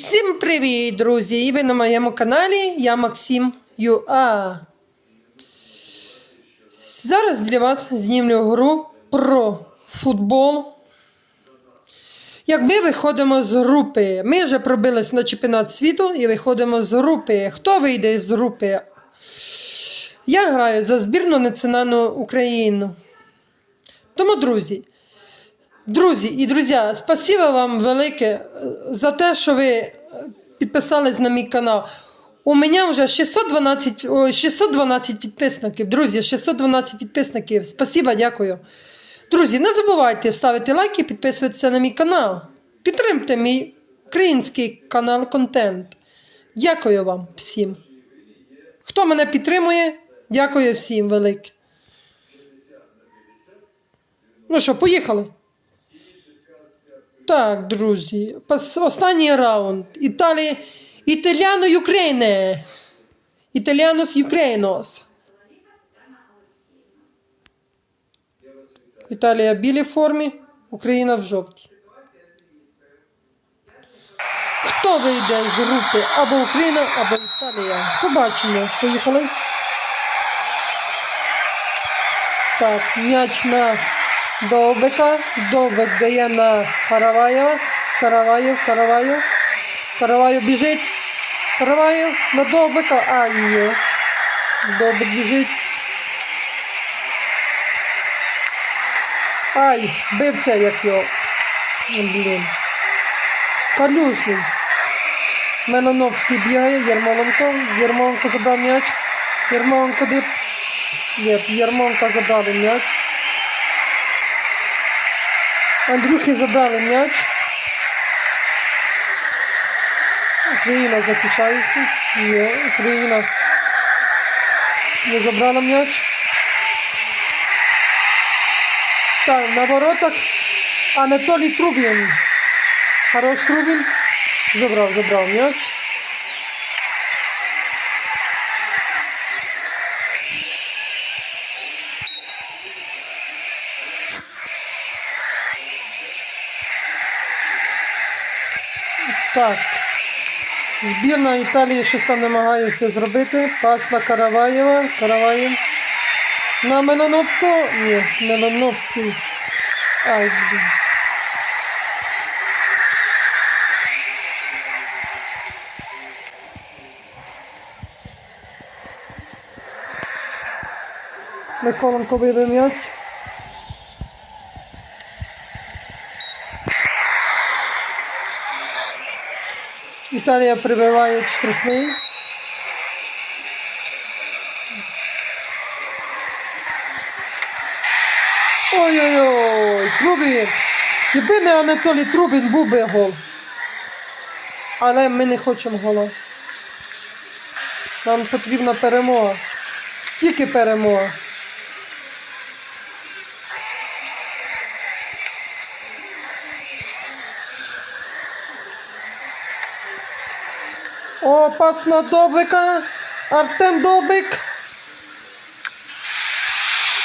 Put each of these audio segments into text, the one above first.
всім привіт, друзі! І ви на моєму каналі, я Максим ЮА. Зараз для вас знімлю гру про футбол. Як ми виходимо з групи, ми вже пробились на чемпіонат світу і виходимо з групи. Хто вийде з групи? Я граю за збірну національну Україну. Тому, друзі, Друзі і друзі, спасибо вам велике е, за те, що ви е, підписались на мій канал. У мене вже 612, ой, 612 підписників. Друзі, 612 підписників. Спасибо, дякую. Друзі, не забувайте ставити лайки і підписуватися на мій канал. Підтримте мій український канал контент. Дякую вам всім. Хто мене підтримує, дякую всім велике. Ну що, поїхали? Так, друзі, останній раунд. Італія, Італіано Юкрейне. Італіанос Юкрейнос. Італія в білій формі, Україна в жовтій. Хто вийде з групи? Або Україна, або Італія. Побачимо. Поїхали. Так, м'яч на Довбика. Довбик дає на Караваєва. Караваєв, Караваєв. Караваєв біжить. Караваєв на Довбика. Ай, ні. Довбик біжить. Ай, бивця як його. Ну, Блін. Калюжний. Мелановський бігає, Єрмоленко. Єрмоленко забрав м'яч. Єрмоленко дип. Ні, Єрмонка забрали м'яч. Андрюхи забрали м'яч. Україна захищається. Ні, Україна не забрала м'яч. Так, на воротах Анатолій Трубін. Хорош Трубін. Забрав, забрав м'яч. Так. Збірна Італії щось там намагається зробити. Пас на Караваєва. Караваєв. На Мелановського? Ні, Мелановський. Ай, блін. Миколенко вибив м'яч. Італія прибиває штрафний. Ой-ой-ой, Трубін. Якби не Анатолій Трубін, був би гол. Але ми не хочемо гола. Нам потрібна перемога. Тільки перемога. О, пас на Добика. Артем Добик.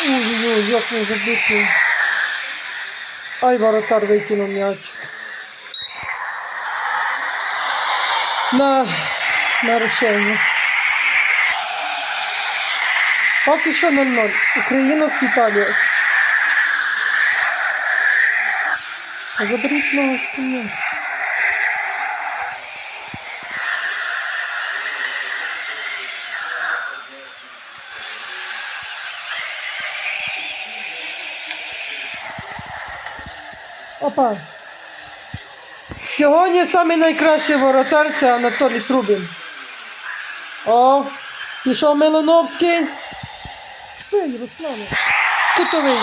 Ой-ой-ой, як не забити. Ай, воротар викинув м'яч. На, на рішення. Поки що 0-0. Україна з Італією. Заберіть мого коня. Опа. Сьогодні самий найкращий воротар це Анатолій Трубін. О, пішов Милановський. Ей, Руслане. Кутовий.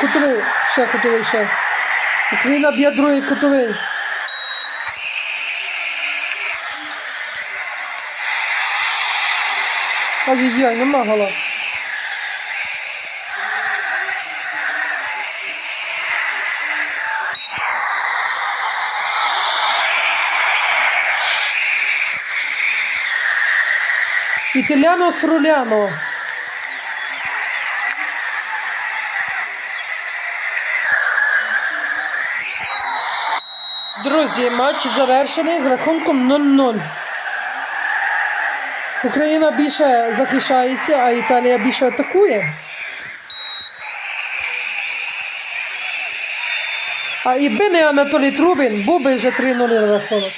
Кутовий, ще кутовий, ще. Україна б'є другий кутовий. Ай-яй-яй, нема гола. Італіано з руляно. Друзі, матч завершений з рахунком 0-0. Україна більше захищається, а Італія більше атакує. А якби не Анатолій Трубін, був би вже 3-0 рахунок.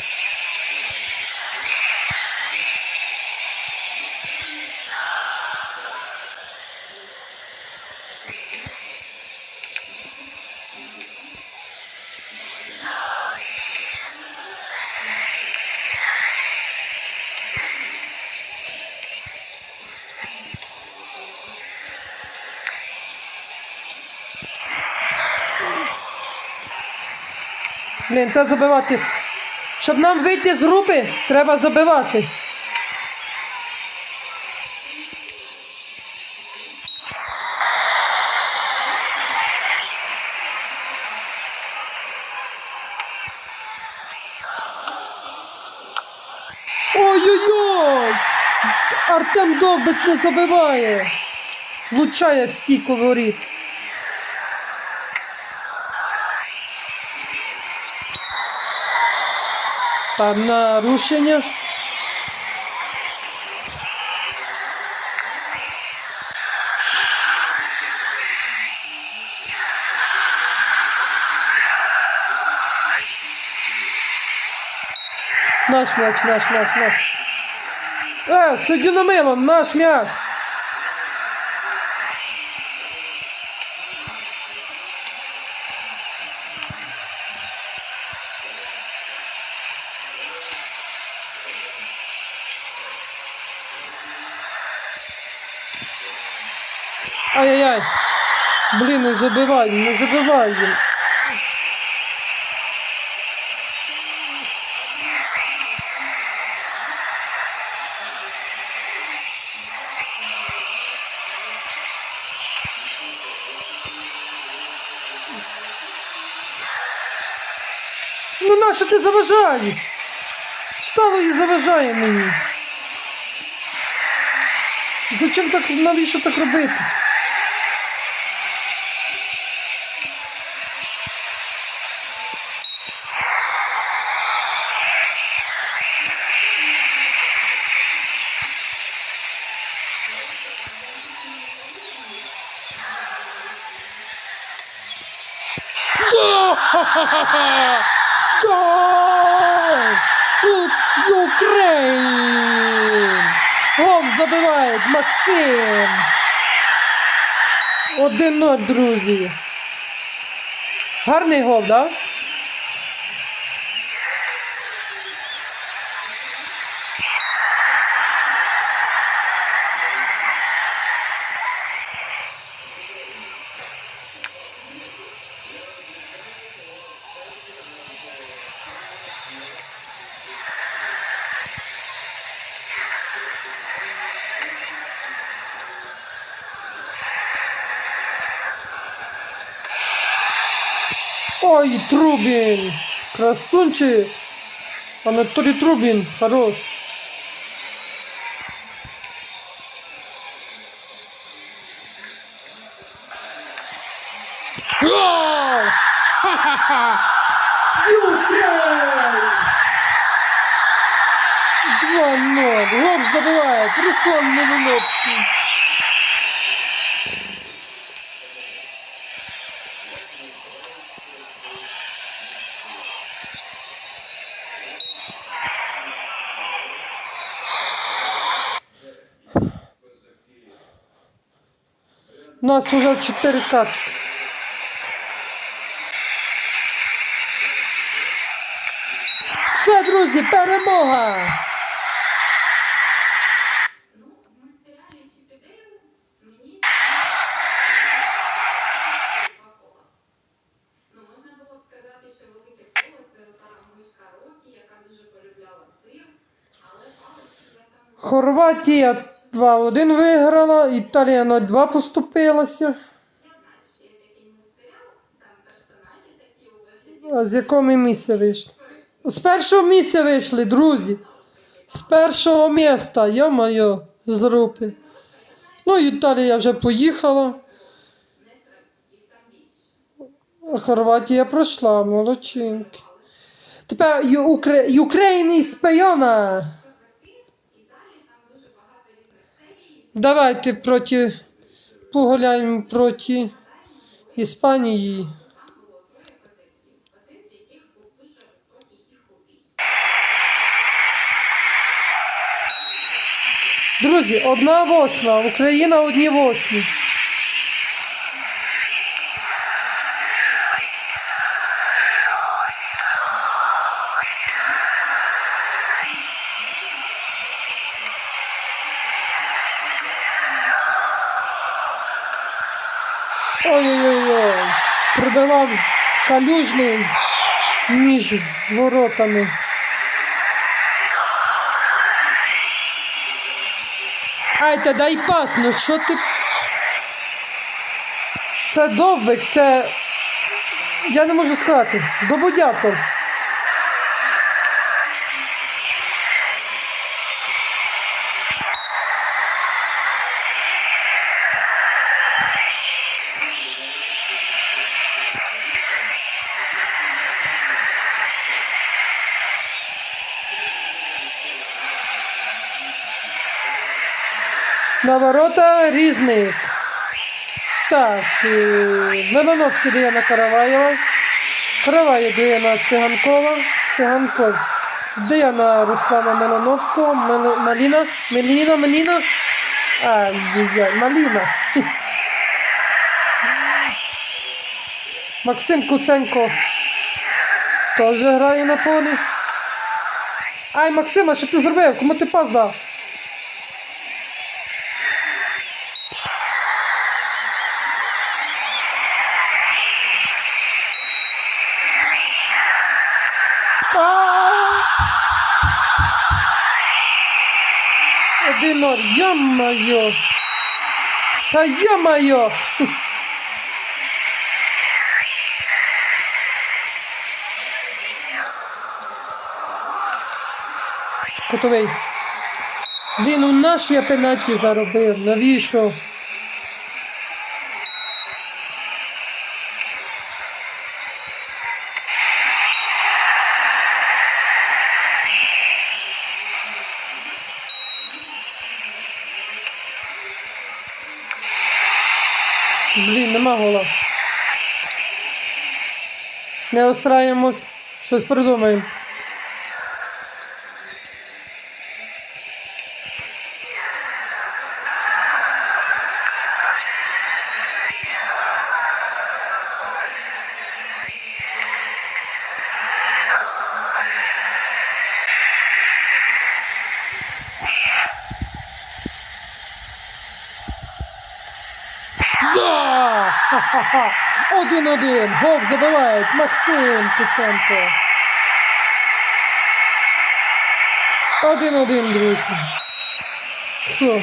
Блін, та забивати. Щоб нам вийти з групи, треба забивати. Ой-ой-ой! Артем Довбик не забиває. Влучає в стійку Там нарушення. Наш м'яч, наш, наш, наш. Е, суддю на мило, наш м'яч. Ай-яй-яй. Блін, не забивай, не забивай їм. Ну нащо ти заважаєш? Стало і заважає мені. Зачем так, навіщо так робити? Да! Гол! У- Україн! Гол забиває Максим! Один 0 друзі. Гарний гол, да? Ой, Трубин! Красунчик! Анатолий Трубин, хорош! Гол! Ха-ха-ха! Юкрей! 2-0. Гол забивает Руслан Малиновский. Нас уже 4 карточки. Все, друзі, перемога! Хорватія 2-1 виграла, Італія 0-2 поступилася. Я А з якого ми місця вийшли? З першого місця вийшли, друзі. З першого міста, йо-моє. з групи. Ну, Італія вже поїхала. А Хорватія пройшла, молодчинки. Тепер Ю- Україна і Спайона. Давайте проти погуляємо проти Іспанії. Друзі, одна восьма, Україна одні восьмі. Ой-ой-ой, пробивав калюжний між воротами. Ай, та дай пас, ну що ти. Це довбик, це. Я не можу сказати. Добудятор. На ворота різний. Так, е, Милановський дає на Караваєва. Караваєв дає на Циганкова. Циганков дає на Руслана Милановського. Мел- Маліна. Меліна, Маліна. А, є, Маліна. Максим Куценко теж грає на полі. Ай, Максима, що ти зробив? Кому ти пас дав? Один ноль, ё-моё! Та ё-моё! Котовий. Він у наш я пенаті заробив. Навіщо? Гола. Не осраємось, щось придумаємо. Да! Ха-ха-ха! Один-один. Гол забивають. Максим Куценко. Один-один, друзі. Фу.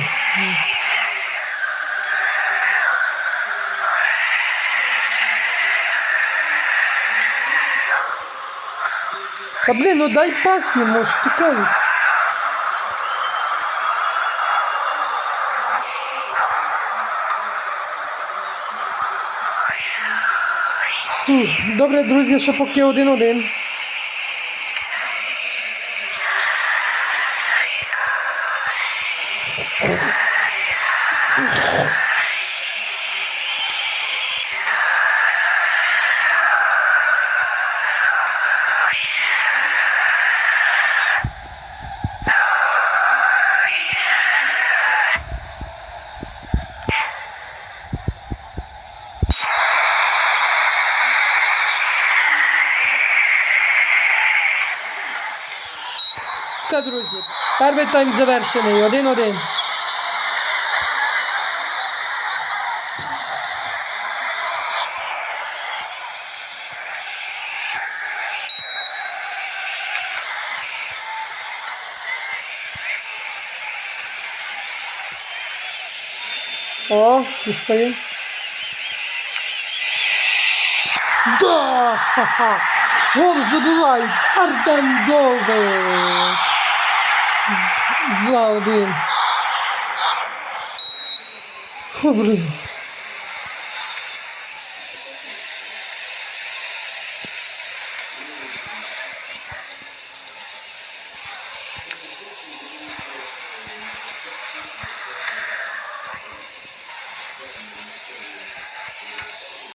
Та блін, ну дай пас йому, що ти кажеш? Добре, друзі, що поки один-один. Все, друзі. Перший тайм завершений. Один-один. О, пішли. Да! Ха-ха! Гол забивають Артем Довбик. 2-1. Фу.